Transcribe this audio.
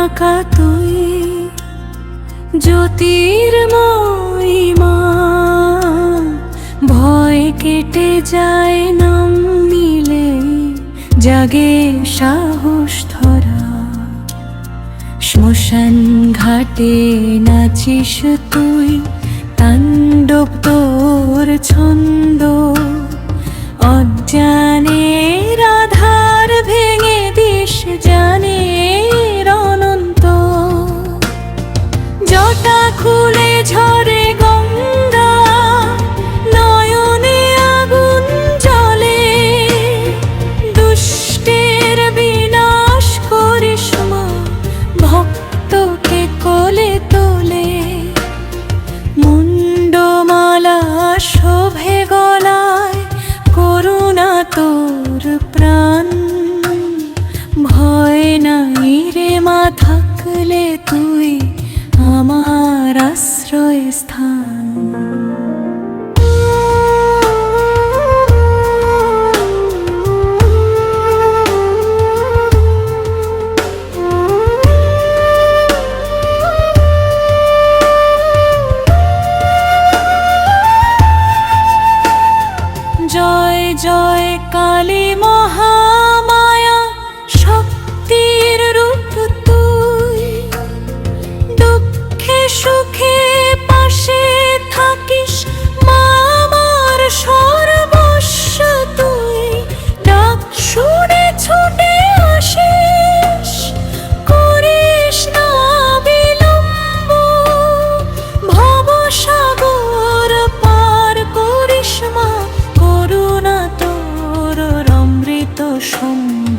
আঁকা তুই জ্যোতির্ময়ীমা ভয় কেটে যায় নাম নিলে জাগে সাহস ধরা। শ্মশান ঘাটে নাচিস তুই, তাণ্ডব তোর ছন্দ তোর প্রাণ। ভয় নাই রে মা থাকলে তুই আমার আশ্রয় স্থান ca করিস মা